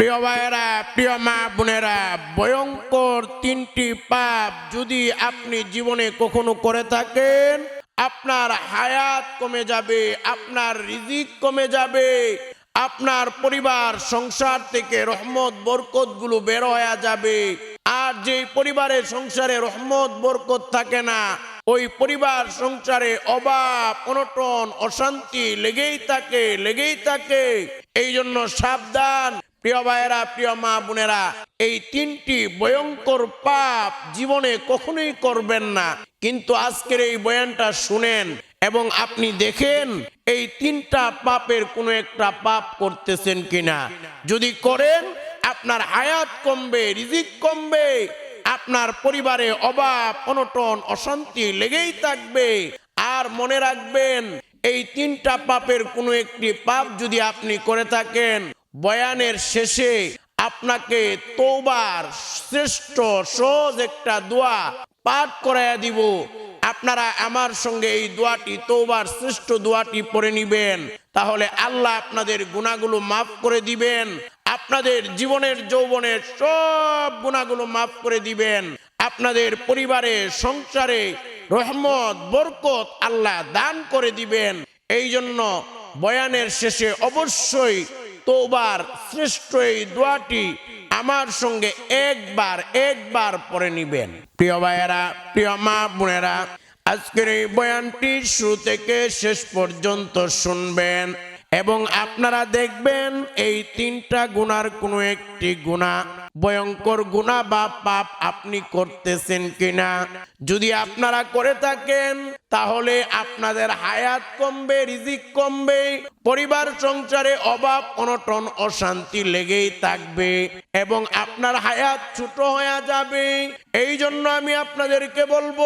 প্রিয় ভাইয়েরা, প্রিয় মা বোনেরা, ভয়ঙ্কর তিনটি পাপ যদি আপনি জীবনে কখনো করে থাকেন, আপনার হায়াত কমে যাবে, আপনার রিজিক কমে যাবে, আপনার পরিবার, সংসার থেকে রহমত বরকতগুলো বের হয়ে যাবে। আর যে পরিবারের সংসারে রহমত, বরকত থাকে না, ওই পরিবার, সংসারে অভাব, অনটন, অশান্তি লেগেই থাকে লেগেই থাকে। এই জন্য সাবধান প্রিয় ভাইয়েরা, প্রিয় মা বোনেরা, এই তিনটি ভয়ঙ্কর পাপ জীবনে কখনোই করবেন না। কিন্তু আজকের এই বয়ানটা শুনেন এবং আপনি দেখেন এই তিনটা পাপের কোনো একটা পাপ করতেছেন কিনা। যদি করেন, আপনার আয়াত কমবে, রিজিক কমবে, আপনার পরিবারে অভাব, অনটন, অশান্তি লেগেই থাকবে। আর মনে রাখবেন, এই তিনটা পাপের কোনো একটি পাপ যদি আপনি করে থাকেন বয়ানের শেষে আপনাকে তোবার শ্রেষ্ঠ, সহজ একটা দোয়া পাঠ করাইয়া দিব। আপনারা আমার সঙ্গে এই দোয়াটি তোবার শ্রেষ্ঠ দোয়াটি পড়ে নিবেন। তাহলে আল্লাহ আপনাদের গুণাগুলো মাফ করে দিবেন। আপনাদের জীবনের, যৌবনের সব গুণাগুলো মাফ করে দিবেন। আপনাদের পরিবারে, সংসারে রহমত, বরকত আল্লাহ দান করে দিবেন। এই জন্য বয়ানের শেষে অবশ্যই তোবার শ্রেষ্ঠ এই দোয়াটি আমার সঙ্গে একবার একবার পরে নিবেন। প্রিয় ভাইয়েরা, প্রিয় মা বোনেরা, আজকের এই বয়ানটি শুরু থেকে শেষ পর্যন্ত শুনবেন এবং আপনারা দেখবেন এই তিনটা গুণার কোনো একটি গুণা ভয়ঙ্কর গুণা বা পাপ আপনি করতেছেন কিনা? যদি আপনারা করে থাকেন, তাহলে আপনাদের হায়াত কমবে, রিজিক কমবে, পরিবার সংসারে অভাব, অনটন, অশান্তি লেগেই থাকবে এবং আপনার হায়াত ছোট হয়ে যাবে। এই জন্য আমি আপনাদেরকে বলব,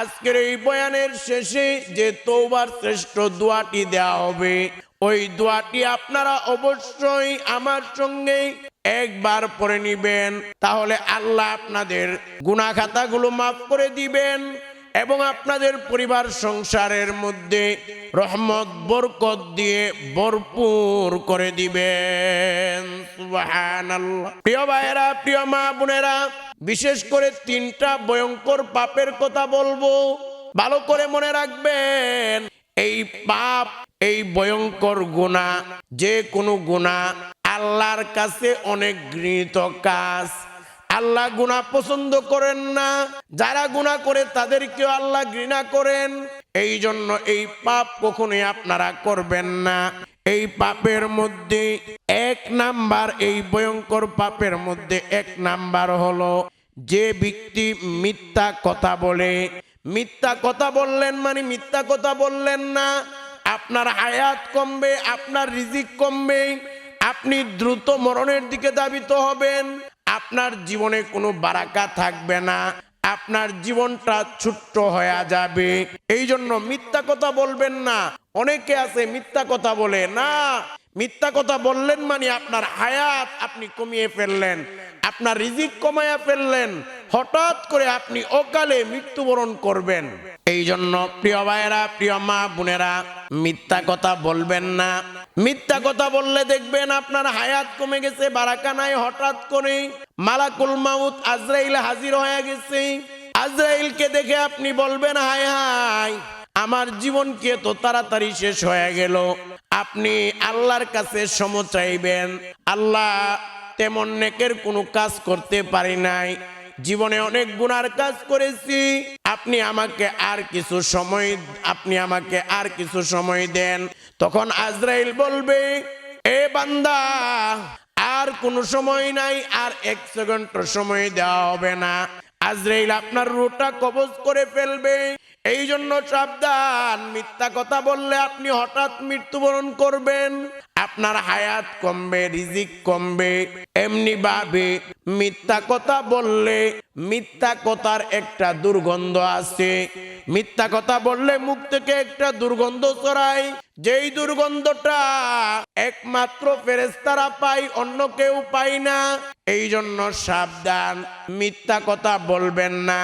আজকের এই বয়ানের শেষে যে তৌবার শ্রেষ্ঠ দোয়াটি দেওয়া হবে, ওই দোয়াটি আপনারা অবশ্যই আমার সঙ্গে একবার পরে নিবেন, তাহলে আল্লাহ আপনাদের গুনা খাতাগুলো মাফ করে দিবেন এবং আপনাদের পরিবার সংসারের মধ্যে রহমত, বরকত দিয়ে ভরপুর করে দিবেন। প্রিয় ভাইয়েরা, প্রিয় মা বোনেরা, বিশেষ করে তিনটা ভয়ঙ্কর পাপের কথা বলব। ভালো করে মনে রাখবেন, এই পাপ, এই ভয়ঙ্কর গুণা যে কোনো গুণা আল্লাহর কাছে অনেক গৃহীত কাজ। আল্লাহ গুণা পছন্দ করেন না। যারা গুণা করে তাদেরকেও আল্লাহ ঘৃণা করেন। এই জন্য এই পাপ কখনোই আপনারা করবেন না। এই পাপের মধ্যে এক নাম্বার, এই ভয়ঙ্কর পাপের মধ্যে এক নাম্বার হলো যে ব্যক্তি মিথ্যা কথা বলে। মিথ্যা কথা বললেন মানে মিথ্যা কথা বললেন না। আপনার আয়াত কমবে, আপনার রিজিক কমবে। আপনি দ্রুত মরণের দিকে দাবিত হবেন। আপনার জীবনে কোনো বারাকা থাকবে না। আপনার জীবনটা ছোট্ট হয়ে যাবে। এই জন্য মিথ্যা কথা বলবেন না। অনেকে আছে মিথ্যা কথা বলে, না, মিথ্যা কথা বললেন মানে আপনার হায়াত আপনি কমিয়ে ফেললেন, আপনার রিজিক কমায়া ফেললেন। হঠাৎ করে আপনি অকালে মৃত্যুবরণ করবেন। এই জন্য প্রিয় ভাইয়েরা, প্রিয় মা বোনেরা, মিথ্যা কথা বলবেন না। মিথ্যা কথা বললে দেখবেন আপনার হায়াত কমে গেছে বারাকা নাই হঠাৎ করে মালাকুল মাউত আজরাইল হাজির হয়ে গেছে। আজরাইলকে দেখে আপনি বলবেন, হায় হায়, আমার জীবন কে তো তাড়াতাড়ি শেষ হয়ে গেল? আপনি আল্লাহর কাছে সম চাইবেন। আল্লাহ তেমন নেকের কোনো কাজ করতে পারি নাই। জীবনে অনেক গুনার কাজ করেছি। আপনি আমাকে আর কিছু সময়, আপনি আমাকে আর কিছু সময় দেন। তখন আজরাইল বলবে, এ বান্দা, আর কোনো সময় নাই, আর এক সেকেন্ড সময় দেওয়া হবে না। আজরাইল আপনার রুটা কবজ করে ফেলবে। এই জন্য সাবধান, মিথ্যা কথা বললে আপনি হঠাৎ মৃত্যুবরণ করবেন। আপনার হায়াত কমবে, রিজিক কমবে। এমনি ভাবে মিথ্যা কথা বললে, মিথ্যা কথার একটা দুর্গন্ধ আছে মিথ্যা কথা বললে মুখ থেকে একটা দুর্গন্ধ ছড়ায়। যেই দুর্গন্ধটা একমাত্র ফেরেস্তারা পাই অন্য কেউ পাই না। এই জন্য সাবধান, মিথ্যা কথা বলবেন না।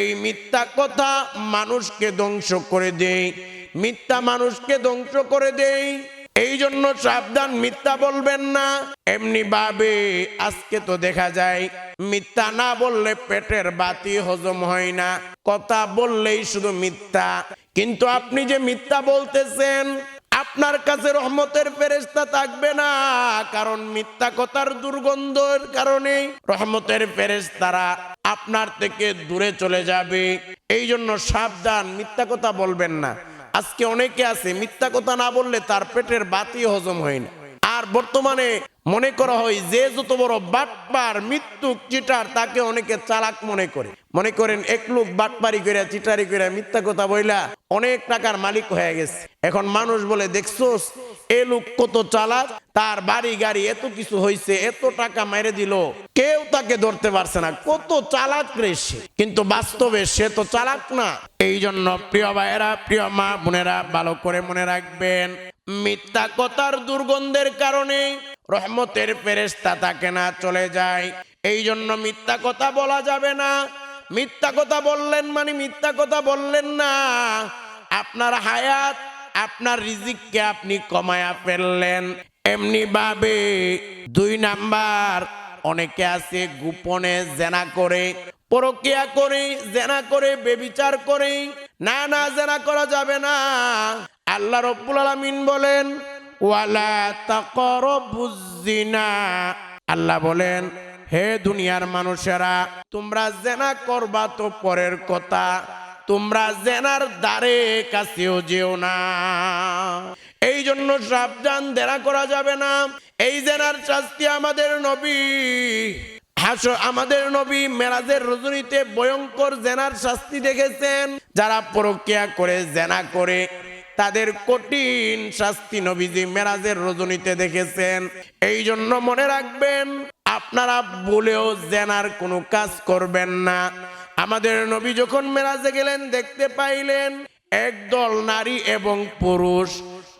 এই মিথ্যা কথা মানুষকে ধ্বংস করে দেই মিথ্যা মানুষকে ধ্বংস করে দেই এই জন্য সাবধান, মিথ্যা বলবেন না। এমনি ভাবে আজকে তো দেখা যায়, মিথ্যা না বললে পেটের বাতি হজম হয় না। কথা বললেই শুধু মিথ্যা। কিন্তু আপনি যে মিথ্যা বলতেছেন, আপনার কাছে রহমতের ফেরেস্তা থাকবে না। কারণ মিথ্যা কথার দুর্গন্ধের কারণে রহমতের ফেরেস্তারা আপনার থেকে দূরে চলে যাবে। এই জন্য সাবধান, মিথ্যা কথা বলবেন না। আজকে অনেকে আছে, মিথ্যা কথা না বললে তার পেটের বাতি হজম হয় না। আর বর্তমানে মনে করা হয় যে যত বড় বাটপার মৃত্যু চিটার, তাকে অনেকে চালাক মনে করে। মনে করেন, এক লোক বাটপারি করে চিটারি করে মিথ্যা কথা বইলা অনেক টাকার মালিক হয়ে গেছে। এখন মানুষ বলে, দেখছোস এ লোক কত চালাক, তার বাড়ি গাড়ি এত কিছু হয়েছে এত টাকা মেরে দিল, কেউ তাকে ধরতে পারছে না। কত চালাক রে সে। কিন্তু বাস্তবে সে তো চালাক না। এই জন্য প্রিয় ভাইয়েরা, প্রিয় মা বোনেরা, ভালো করে মনে রাখবেন, মিথ্যা কথার দুর্গন্ধের কারণে রহমতের ফেরেস্তা তাকে না চলে যায়। এই জন্য মিথ্যা কথা বলা যাবে না। মিথ্যা কথা বললেন মানে মিথ্যা কথা বললেন না। আপনার হায়াত আপনার রিজিককে আপনি কমায়া ফেললেন। এমনি ভাবে দুই নাম্বার, অনেকে আছে গোপনে জেনা করে, পরকিয়া করে, জেনা করে, বেবিচার করে। না না, জেনা করা যাবে না। আল্লাহ রব্বুল আলামিন বলেন, ওয়ালা তাকরাবুজ জিনা আল্লাহ বলেন হে দুনিয়ার মানুষেরা তোমরা জেনা করবা তো পরের কথা তোমরা জেনার দ্বারে কাছেও যেও না। এই জন্য সাবধান দেনা করা যাবে না। এই জেনার শাস্তি আমাদের নবী হাসো আমাদের নবী মেরাজের রজনীতে ভয়ঙ্কর জেনার শাস্তি দেখেছেন। যারা প্রক্রিয়া করে, জেনা করে, তাদের কঠিন শাস্তি নবীজি মেরাজের রজনীতে দেখেছেন। এই জন্য মনে রাখবেন, আপনারা বলেও জেনার কোনো কাজ করবেন না। আমাদের নবী যখন মেরাজে গেলেন, দেখতে পাইলেন একদল নারী এবং পুরুষ।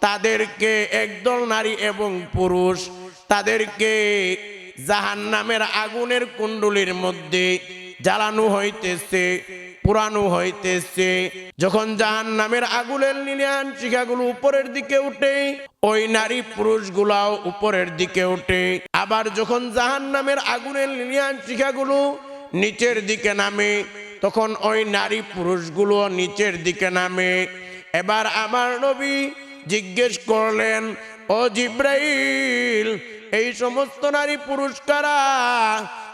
তাদেরকে একদল নারী এবং পুরুষ। তাদেরকে জাহান নামের আগুনের কুণ্ডলির মধ্যে জ্বালানো হইতেছে পুরানো হইতেছে। যখন জাহান নামের আগুনের লিনিয়ান শিখাগুলো উপরের দিকে উঠে, ওই নারী পুরুষগুলাও উপরের দিকে উঠে। আবার যখন জাহান নামের আগুনের লিনিয়ান শিখাগুলো নিচের দিকে নামে, তখন ওই নারী পুরুষগুলো নিচের দিকে নামে। এবার আমার নবী জিজ্ঞেস করলেন, ও জিব্রাইল, এই সমস্ত নারী পুরস্কারা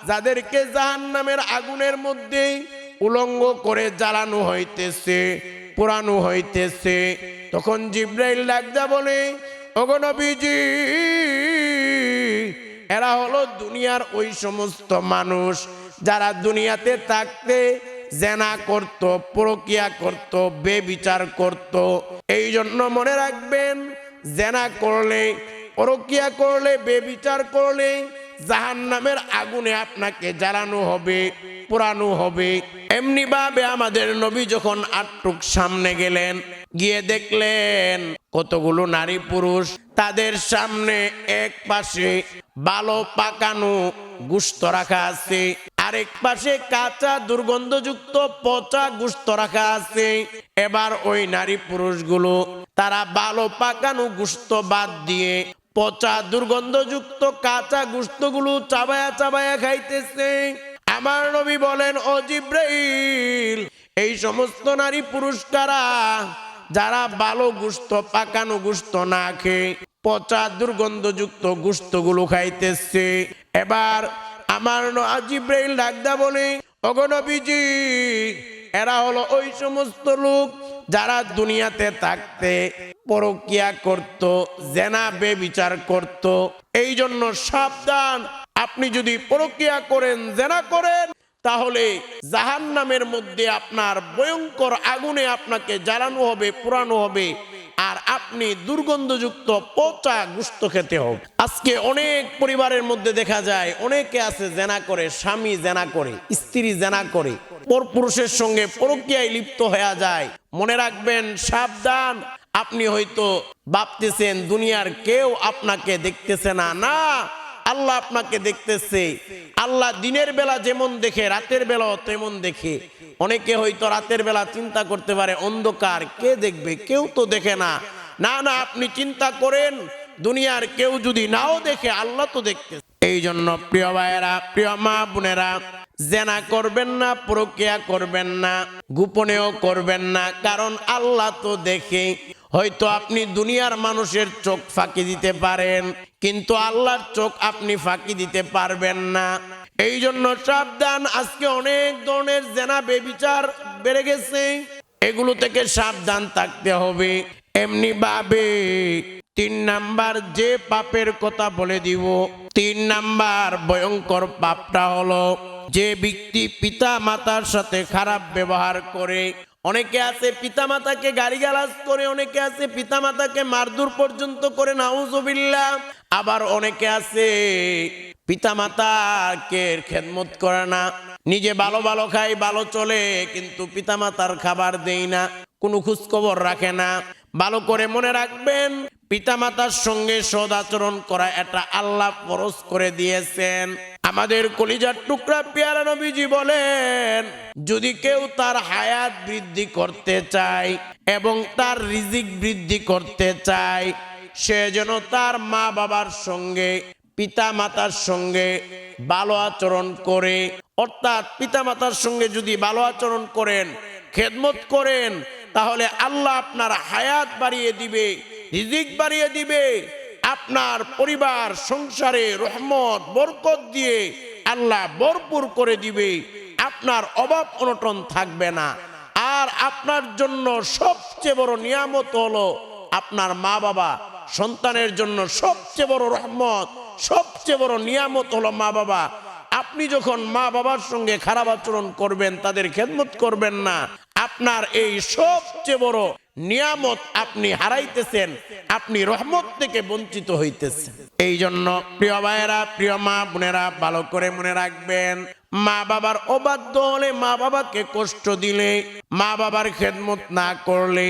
যাদেরকে জাহান নামের আগুনের মধ্যে উলঙ্গ করে জ্বালানো হইতেছে পুরানো হইতেছে? তখন জিব্রাইল ডাকদা বলে অগনবীজি এরা হলো দুনিয়ার ওই সমস্ত মানুষ। যারা দুনিয়াতে থাকতে জেনা করত, প্রক্রিয়া করত, বেবিচার করত এই জন্য মনে রাখবেন, জেনা করলে, প্রক্রিয়া করলে, বেবিচার করলে জাহান নামের আগুনে আপনাকে জ্বালানো হবে, পোড়ানো হবে। এমনি ভাবে আমাদের নবী যখন আটটুক সামনে গেলেন গিয়ে দেখলেন কতগুলো নারী পুরুষ। তাদের সামনে এক পাশে ভালো পাকানো গুস্ত রাখা আছে, আরেক পাশে কাঁচা দুর্গন্ধযুক্ত পচা গুস্ত রাখা আছে। এবার ওই নারী পুরুষগুলো তারা ভালো পাকানো গুস্ত বাদ দিয়ে পচা দুর্গন্ধযুক্ত কাঁচা গুস্তগুলো চাবায়া চাবায়া খাইতেছে। আমার নবী বলেন, ও জিব্রাইল, এই সমস্ত নারী পুরুষকারা যারা ভালো গুস্ত, পাকানো গুস্ত না খেয়ে পচা দুর্গন্ধযুক্ত গুস্তগুলো খাইতেছে। এবার আমার জিব্রাইল ডাকদা বলে অগনবীজি এরা হলো ওই সমস্ত লোক যারা দুনিয়াতে থাকতে পরকিয়া করত, জেনা, বেবিচার করত। এই জন্য সাবধান, আপনি যদি পরকিয়া করেন, জেনা করেন তাহলে জাহান নামের মধ্যে আপনার ভয়ঙ্কর আগুনে আপনাকে জ্বালানো হবে পুরানো হবে, আর আপনি দুর্গন্ধযুক্ত পচা গুস্ত খেতে হবে। আজকে অনেক পরিবারের মধ্যে দেখা যায়, অনেকে আছে জেনা করে, স্বামী জেনা করে, স্ত্রী জেনা করে পর পুরুষের সঙ্গে পরকিয়ায় লিপ্ত হয়ে যায়। মনে রাখবেন, সাবধান, আপনি হয়তো ভাবতেছেন, দুনিয়ার কেউ আপনাকে দেখতেছে না। না আল্লাহ আপনাকে দেখতেছে। আল্লাহ দিনের বেলা যেমন দেখে, রাতের বেলাও তেমন দেখে। অনেকে হয়তো রাতের বেলা চিন্তা করতে পারে, অন্ধকার, কে দেখবে? কেউ তো দেখে না। না না, আপনি চিন্তা করেন, দুনিয়ার কেউ যদি নাও দেখে, আল্লাহ তো দেখতে এই জন্য প্রিয় ভাইয়েরা, প্রিয় মা বোনেরা জেনা করবেন না, প্রক্রিয়া করবেন না, গোপনেও করবেন না। কারণ আল্লাহ তো দেখে, হয়তো আপনি দুনিয়ার মানুষের চোখ ফাঁকি দিতে পারেন, কিন্তু আল্লাহর চোখ আপনি ফাঁকি দিতে পারবেন না। এই জন্য সাবধান, আজকে অনেক ধরনের জেনা বেবিচার বেড়ে গেছে। এগুলো থেকে সাবধান থাকতে হবে। এমনি ভাবে তিন নাম্বার, যে পাপের কথা বলে দিব, তিন নাম্বার ভয়ঙ্কর পাপটা হলো যে ব্যক্তি পিতা মাতার সাথে খারাপ ব্যবহার করে, অনেকে আছে পিতা মাতাকে গাড়ি গালিগালাজ করে, অনেকে আছে পিতা মাতাকে মারধর পর্যন্ত করে, নাউজুবিল্লাহ। আবার অনেকে আছে পিতা মাতাকে খেদমত করে না। নিজে ভালো ভালো খাই ভালো চলে, কিন্তু পিতা মাতার খাবার দেই না, কোনো খোঁজখবর রাখে না। ভালো করে মনে রাখবেন, পিতামাতার সঙ্গে সদাচরণ করা এটা আল্লাহ ফরজ করে দিয়েছেন। আমাদের কলিজার টুকরা পেয়ারা নবীজি বলেন, যদি কেউ তার হায়াত বৃদ্ধি করতে চায় এবং তার রিজিক বৃদ্ধি করতে চায়, সে যেন তার মা বাবার সঙ্গে পিতা মাতার সঙ্গে ভালো আচরণ করে। অর্থাৎ পিতা মাতার সঙ্গে যদি ভালো আচরণ করেন, খেদমত করেন, তাহলে আল্লাহ আপনার হায়াত বাড়িয়ে দিবে, রিজিক বাড়িয়ে দিবে। আপনার পরিবার, সংসারে রহমত, বরকত দিয়ে আল্লাহ ভরপুর করে দিবে। আপনার অভাব অনটন থাকবে না। আর আপনার জন্য সবচেয়ে বড় নিয়ামত হলো আপনার মা বাবা। সন্তানের জন্য সবচেয়ে বড় রহমত, সবচেয়ে বড় নিয়ামত হলো মা বাবা। আপনি যখন মা বাবার সঙ্গে খারাপ আচরণ করবেন, তাদের খেদমত করবেন না। আপনার এই সবচেয়ে বড় নিয়ামত আপনি হারাইতেছেন, আপনি রহমত থেকে বঞ্চিত হইতেছেন। এই জন্য প্রিয় ভাইয়েরা, প্রিয় মা বোনেরা, ভালো করে মনে রাখবেন, মা বাবার অবাধ্য হলে মা বাবাকে কষ্ট দিলে, মা বাবার খেদমত না করলে,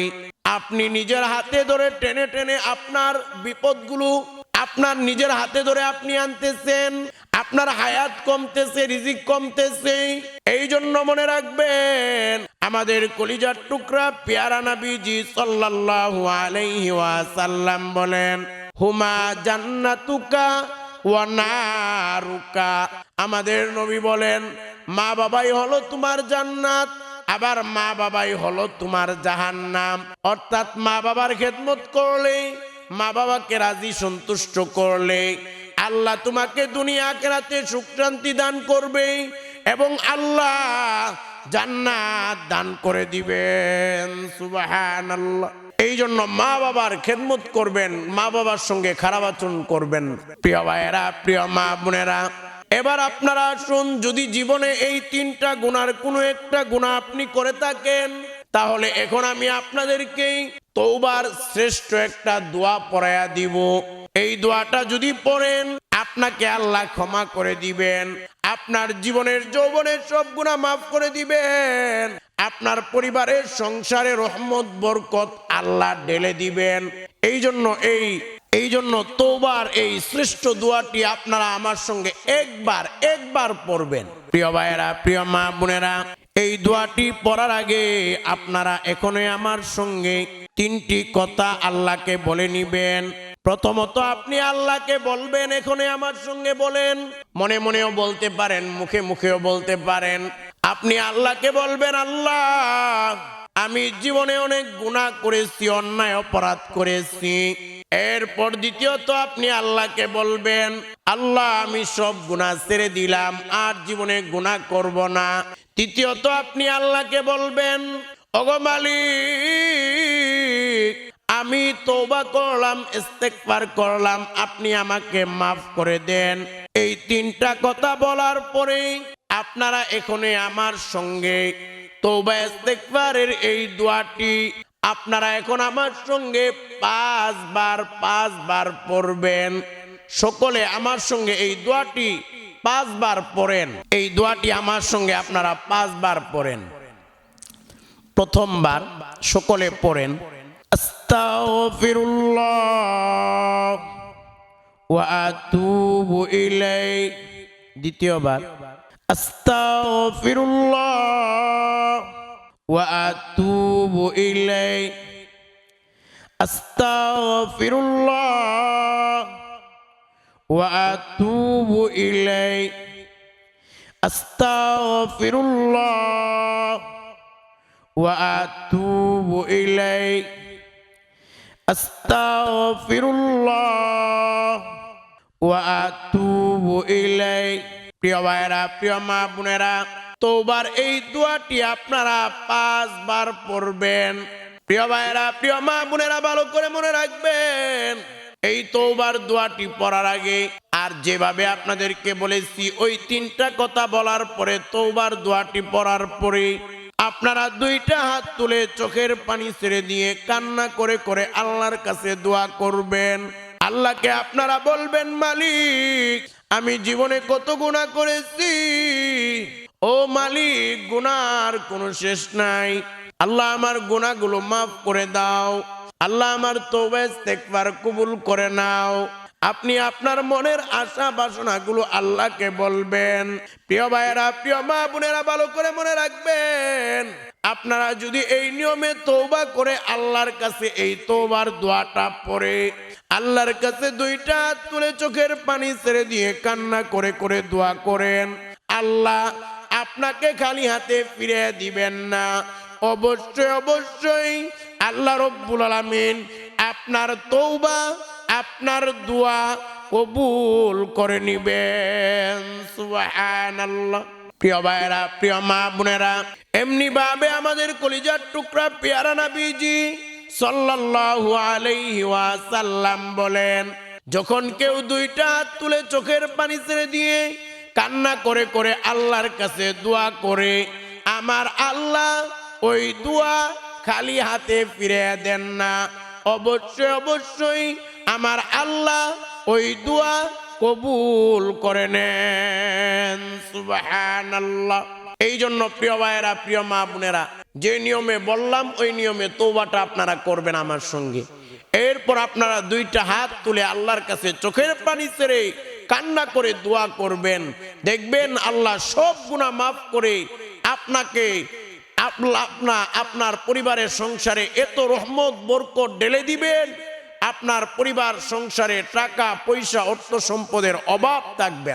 আপনি নিজের হাতে ধরে টেনে টেনে আপনার বিপদগুলো আপনার নিজের হাতে ধরে আপনি আনতেছেন আপনার হায়াত কমতেছে, রিজিক কমতেছে এই জন্য মনে রাখবেন, আমাদের কলিজার টুকরা পেয়ারা নাবিজি সাল্লাল্লাহু আলাইহি ওয়াসাল্লাম বলেন, হুমা জান্নাতুকা ওয়া নারুকা। আমাদের নবী বলেন, মা বাবাই হলো তোমার জান্নাত, আবার মা বাবাই হলো তোমার জাহান্নাম। অর্থাৎ মা বাবার খেদমত করলে মা বাবাকে রাজি সন্তুষ্ট করলে আল্লাহ তোমাকে দুনিয়া কেরাতে সুখ শান্তি দান করবে এবং আল্লাহ জান্নাত দান করে দিবেন। সুবাহান আল্লাহ এই জন্য মা বাবার খেদমত করবেন, মা বাবার সঙ্গে খারাপ আচরণ করবেন। প্রিয় ভাইয়েরা, প্রিয় মা বোনেরা, এবার আপনারা আসুন, যদি জীবনে এই তিনটা গুণার কোনো একটা গুণা আপনি করে থাকেন, তাহলে এখন আমি আপনাদেরকেই তৌবার শ্রেষ্ঠ একটা দোয়া পড়ায়া দিব। এই দোয়াটা যদি পড়েন, আপনাকে আল্লাহ ক্ষমা করে দিবেন, আপনার জীবনের যৌবনের সব গুণা মাফ করে দিবেন, আপনার পরিবারের সংসারে রহমত, বরকত আল্লাহ ঢেলে দিবেন। এই জন্য এই এই জন্য তোবার এই শ্রেষ্ঠ দোয়াটি আপনারা আমার সঙ্গে একবার একবার পড়বেন। প্রিয় ভাইয়েরা, প্রিয় মা বোনেরা, এই দোয়াটি পড়ার আগে আপনারা এখনই আমার সঙ্গে তিনটি কথা আল্লাহকে বলে নিবেন। প্রথমত আপনি আল্লাহকে বলবেন, এখনই আমার সঙ্গে বলেন। মনে মনেও বলতে পারেন, মুখে মুখেও বলতে পারেন। আপনি আল্লাহকে বলবেন, আল্লাহ, আমি জীবনে অনেক গুনাহ করেছি, অন্যায়, অপরাধ করেছি। এরপর দ্বিতীয়ত আপনি আল্লাহকে বলবেন, আল্লাহ, আমি সব গুনাহ ছেড়ে দিলাম, আর জীবনে গুনাহ করব না। তৃতীয়ত আপনি আল্লাহকে বলবেন অগমালিক আমি তৌবা করলাম ইস্তেকবার করলাম, আপনি আমাকে মাফ করে দেন। এই তিনটা কথা বলার পরে আপনারা এখনই আমার সঙ্গে তৌবা ইস্তেকবারের এই দোয়াটি আপনারা এখন আমার সঙ্গে পাঁচবার পাঁচবার পড়বেন। সকলে আমার সঙ্গে এই দোয়াটি পাঁচবার পড়েন। এই দোয়াটি আমার সঙ্গে আপনারা পাঁচবার পড়েন। প্রথমবার সকলে পড়েন। আস্তাগফিরুল্লাহ ওয়া আতুবু ইলাই দ্বিতীয়বার, আস্তাগফিরুল্লাহ ওয়া আতুবু ইলাই আস্তাগফিরুল্লাহ ওয়া আতুবু ইলাইহি। আস্তাগফিরুল্লাহ ওয়া আতুবু ইলাইহি। প্রিয় প্রিয় মা তোবার এই আপনারা পাঁচবার পড়বেন। প্রিয় ভাইরা প্রিয় মা বোনেরা, ভালো করে মনে রাখবেন, এই তৌবার দোয়াটি পড়ার আগে আর যেভাবে আপনাদেরকে বলেছি, ওই তিনটা কথা বলার পরে তোবার দোয়াটি পড়ার পরে আপনারা দুইটা হাত তুলে চোখের পানি ছেড়ে দিয়ে কান্না করে করে আল্লাহর কাছে দোয়া করবেন। আল্লাহকে আপনারা বলবেন, মালিক, আমি জীবনে কত গুণা করেছি? ও মালিক গুনার কোনো শেষ নাই। আল্লাহ আমার গুণাগুলো মাফ করে দাও। আল্লাহ আমার তৌবা কবুল করে নাও। আপনি আপনার মনের আশা বাসনাগুলো আল্লাহকে বলবেন। প্রিয় ভাইয়েরা, প্রিয় মা বোনেরা, ভালো করে মনে রাখবেন, আপনারা যদি এই নিয়মে তৌবা করে আল্লাহর কাছে এই তৌবার দোয়াটা পড়ে, আল্লাহর কাছে দুইটা তুলে চোখের পানি ছেড়ে দিয়ে কান্না করে করে দোয়া করেন। আল্লাহ আপনাকে খালি হাতে ফিরে দিবেন না। অবশ্যই অবশ্যই আল্লাহ রব্বুল আলামিন আপনার তৌবা আপনার দোয়া কবুল করে নিবেন। সুবহানাল্লাহ। প্রিয় ভাইরা প্রিয় মা বোনেরা, এমনি ভাবে আমাদের কলিজার টুকরা পেয়ারা নাবিজি সাল্লাল্লাহু আলাইহি ওয়াসাল্লাম বলেন, যখন কেউ দুইটা হাত তুলে চোখের পানি ছেড়ে দিয়ে কান্না করে করে আল্লাহর কাছে দোয়া করে, আমার আল্লাহ ওই দোয়া খালি হাতে ফিরে দেন না। অবশ্যই অবশ্যই আমার আল্লাহ ওই দোয়া কবুল করে নেন। সুবহানাল্লাহ। এই জন্য প্রিয় ভাইয়েরা, প্রিয় মা বোনেরা, যে নিয়মে বললাম, ওই নিয়মে তৌবাটা আপনারা করবেন আমার সঙ্গে। এরপর আপনারা দুইটা হাত তুলে আল্লাহর কাছে চোখের পানি ছেড়ে কান্না করে দোয়া করবেন। দেখবেন আল্লাহ সব গুণা মাফ করে আপনাকে আপনা আপনা, আপনার পরিবারের সংসারে এত রহমত, বরকত ঢেলে দিবেন, আপনার পরিবার সংসারে টাকা, পয়সা, অর্থ সম্পদের অভাব থাকবে।